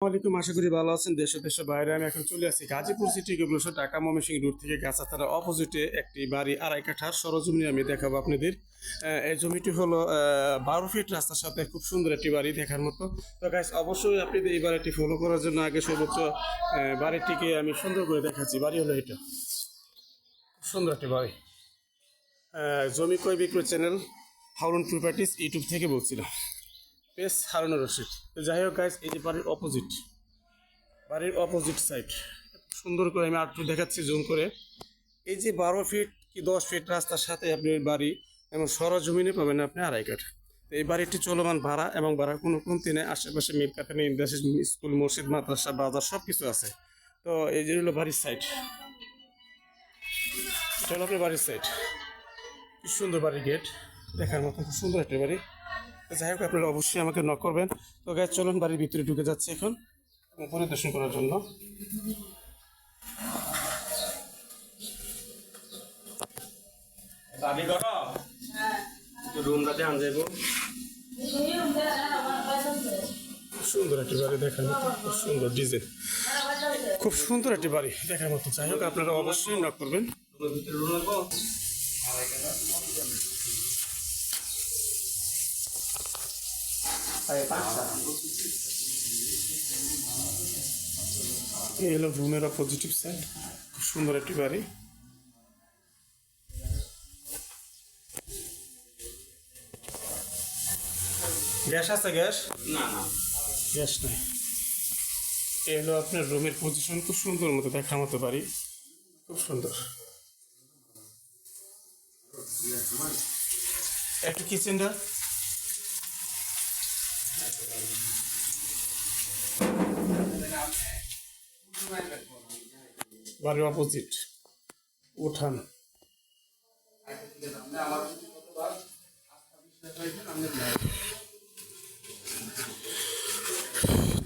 আসসালামাইকুম আশা করি ভালো আছেন। দেশ ও দেশের বাইরে আমি এখন চলে আসি গাজীপুর সিটি কেবলশো টাকা ময়মনসিং রুট থেকে গাছা থানা অপোজিটে একটি বাড়ি আড়াই কাঠার সরজমিনি আমি দেখাবো আপনাদের। এই জমিটি হলো বারো ফিট রাস্তার সাথে খুব সুন্দর একটি বাড়ি দেখার মতো। তো গাইস অবশ্যই আপনাদের এই বাড়িটি ফলো করার জন্য আগে সর্বোচ্চ বাড়িটিকে আমি সুন্দর করে দেখাচ্ছি। বাড়ি হলো এটা। সুন্দর একটি বাড়ি। জমি ক্রয় বিক্রয় চ্যানেল হাউরন প্রপার্টিস ইউটিউব থেকে বলছিলাম। পেস হারুনুর রশিদ তো যাই হোক গাইস এই যে বাড়ির অপোজিট বাড়ির অপোজিট সাইড সুন্দর করে আমি আটটু দেখাচ্ছি জুম করে। এই যে বারো ফিট কি দশ ফিট রাস্তার সাথে আপনি বাড়ি এবং সরজমিনে পাবেন আপনি আড়াই কাঠ। এই বাড়িটি চলমান ভাড়া এবং ভাড়ার কোনো কমতি নেই। আশেপাশে মিল কাঠানি ইন্ডাস্ট্রি স্কুল, মসজিদ, মাদ্রাসা, বাজার সব কিছু আছে। তো এই যে হলো বাড়ির সাইড এটা হলো আপনার বাড়ির সাইড কি সুন্দর বাড়ির গেট দেখার মতো, খুব সুন্দর একটা বাড়ি। যাই হোক আপনারা অবশ্যই আমাকে নক করবেন। তো গাছ চলুন বাড়ির ভিতরে ঢুকে যাচ্ছে এখন। পরিদর্শন করার জন্য। দাবি করো? রুমটা ধ্যান যাব খুব সুন্দর একটি বাড়ি দেখার মতো খুব সুন্দর ডিজাইন খুব সুন্দর একটি বাড়ি দেখার মতো। যাই হোক আপনারা অবশ্যই নক করবেন। ভিতরে রুম এই হলো রুমের পজিটিভ সাইড খুব সুন্দর একটি বাড়ি। গ্যাস আছে গ্যাস? না না। গ্যাস নাই। এই হলো আপনার রুমের পজিশন খুব সুন্দর মতো দেখার মতো বাড়ি। খুব সুন্দর। একটু কিচেনটা বাড়ির অপোজিট উঠান।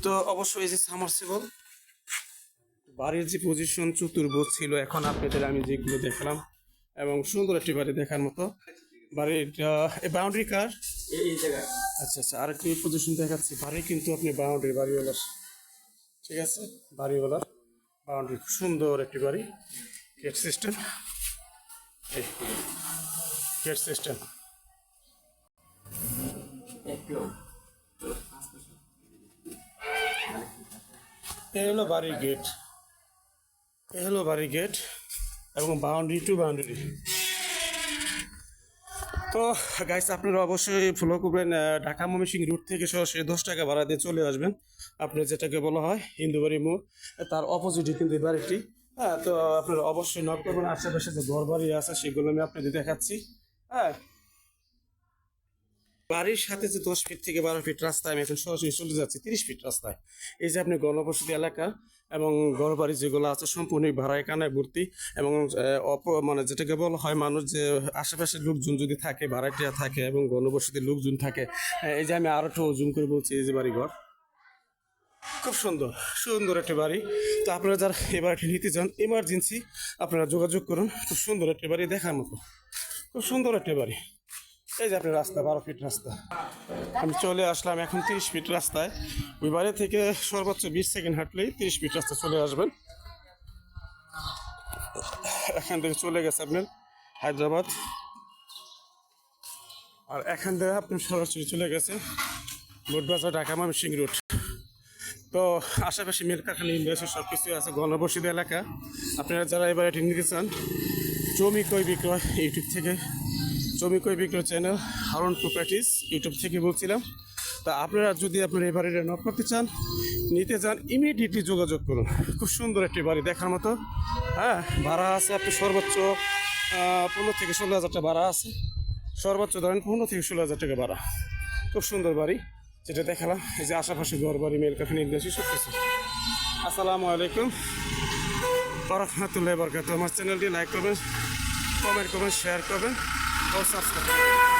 তো অবশ্যই যে সামারসিবল বাড়ির যে পজিশন চতুর্ভুজ ছিল এখন আপনাদের আমি যেগুলো দেখালাম এবং সুন্দর একটি বাড়ি দেখার মতো। বাড়ির বাউন্ডারি কার? আচ্ছা আচ্ছা আরেকটি পজিশন দেখাচ্ছি। বাড়ি কিন্তু আপনি বাউন্ডারি বাড়িওয়ালার ঠিক আছে? বাড়িওয়ালার বাউন্ডারি। খুব সুন্দর একটি বাড়ি। গেট সিস্টেম গেট সিস্টেম এই হলো বাড়ির গেট এই হলো বাড়ির গেট এবং বাউন্ডারি টু বাউন্ডারি। তো গাইস আপনারা অবশ্যই ফলো করবেন ঢাকা ময়মনসিং রুট থেকে সরাসরি দশ টাকা ভাড়া দিয়ে চলে আসবেন। আপনি যেটাকে বলা হয় হিন্দুবাড়ি মোড়, তার অপোজিটে কিন্তু এই বাড়িটি। হ্যাঁ তো আপনারা অবশ্যই নক করবেন। আশেপাশে যে ঘর বাড়ি আছে, সেগুলো আমি আপনাদের দেখাচ্ছি। হ্যাঁ বাড়ির সাথে যে দশ ফিট থেকে বারো ফিট রাস্তা, আমি এখন সরাসরি চলে যাচ্ছি তিরিশ ফিট রাস্তায়। এই যে আপনি গণবসতি এলাকা এবং ঘর বাড়ি যেগুলো আছে, সম্পূর্ণ ভাড়ায়, কানায় ভর্তি এবং অপ মানে যেটাকে বলা হয় মানুষ যে আশেপাশের লোকজন যদি থাকে, ভাড়াটিয়া থাকে এবং গণবসতির লোকজন থাকে এই যে আমি আরও একটু জুম করে বলছি, এই যে বাড়ি ঘর খুব সুন্দর সুন্দর একটি বাড়ি। তো আপনারা যারা এই বাড়িটি নিতে চান ইমার্জেন্সি আপনারা যোগাযোগ করুন। খুব সুন্দর একটি বাড়ি দেখার মতো। খুব সুন্দর একটি বাড়ি। এই যে আপনার রাস্তা, বারো ফিট রাস্তা। আমি চলে আসলাম এখন তিরিশ ফিট রাস্তায়। ওই বাড়ি থেকে সর্বোচ্চ বিশ সেকেন্ড হাঁটলেই তিরিশ ফিট রাস্তা চলে আসবেন। এখান থেকে চলে গেছে আপনার হায়দ্রাবাদ। আর এখান থেকে আপনি সরাসরি চলে গেছে বোটবাজার ঢাকা ময়মনসিং রুট তো আশেপাশে মিল ইন্ডাস্ট্রি সব কিছু আছে গণবসতি এলাকা। আপনারা যারা এবার এটি নিতে চান, জমি কই বিক্রয়, ইউটিউব থেকে জমি কই বিক্রয় চ্যানেল হারুন প্রপার্টিস ইউটিউব থেকে বলছিলাম। তা আপনারা যদি আপনার এই বাড়িটা নক করতে চান, নিতে চান ইমিডিয়েটলি যোগাযোগ করুন। খুব সুন্দর একটি বাড়ি দেখার মতো। হ্যাঁ ভাড়া আছে আপনি সর্বোচ্চ পনেরো থেকে ষোলো হাজার টাকা ভাড়া আছে। সর্বোচ্চ ধরেন পনেরো থেকে ষোলো হাজার টাকা ভাড়া। খুব সুন্দর বাড়ি, যেটা দেখালাম। এই যে আশেপাশে ঘর বাড়ি মেল কাফিন ইন্ডাস্ট্রি সব কিছু আসসালামু আলাইকুম। রহমতুল্লাহ বরকাত আমার চ্যানেলটি লাইক করবেন কমেন্ট করবেন শেয়ার করবেন। Olsun aslanım.